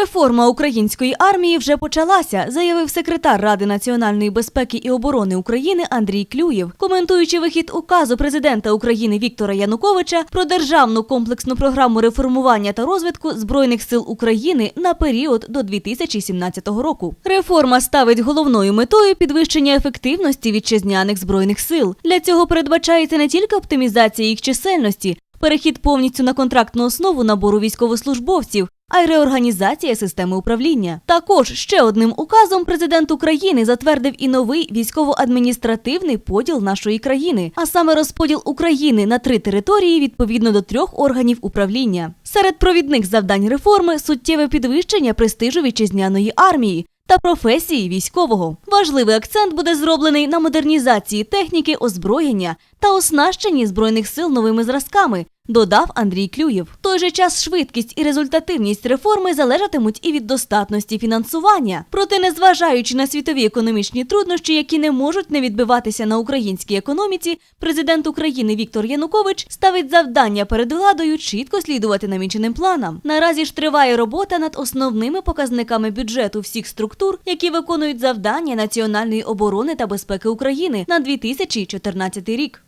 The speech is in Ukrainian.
Реформа української армії вже почалася, заявив секретар Ради національної безпеки і оборони України Андрій Клюєв, коментуючи вихід указу президента України Віктора Януковича про державну комплексну програму реформування та розвитку збройних сил України на період до 2017 року. Реформа ставить головною метою підвищення ефективності вітчизняних збройних сил. Для цього передбачається не тільки оптимізація їх чисельності, перехід повністю на контрактну основу набору військовослужбовців, а й реорганізація системи управління. Також ще одним указом президент України затвердив і новий військово-адміністративний поділ нашої країни, а саме розподіл України на три території відповідно до трьох органів управління. Серед провідних завдань реформи суттєве підвищення престижу вітчизняної армії. Та професії військового важливий акцент буде зроблений на модернізації техніки, озброєння та оснащенні збройних сил новими зразками, додав Андрій Клюєв. В той же час швидкість і результативність реформи залежатимуть і від достатності фінансування. Проте, незважаючи на світові економічні труднощі, які не можуть не відбиватися на українській економіці, президент України Віктор Янукович ставить завдання перед владою чітко слідувати наміченим планам. Наразі ж триває робота над основними показниками бюджету всіх структур, які виконують завдання національної оборони та безпеки України на 2014 рік.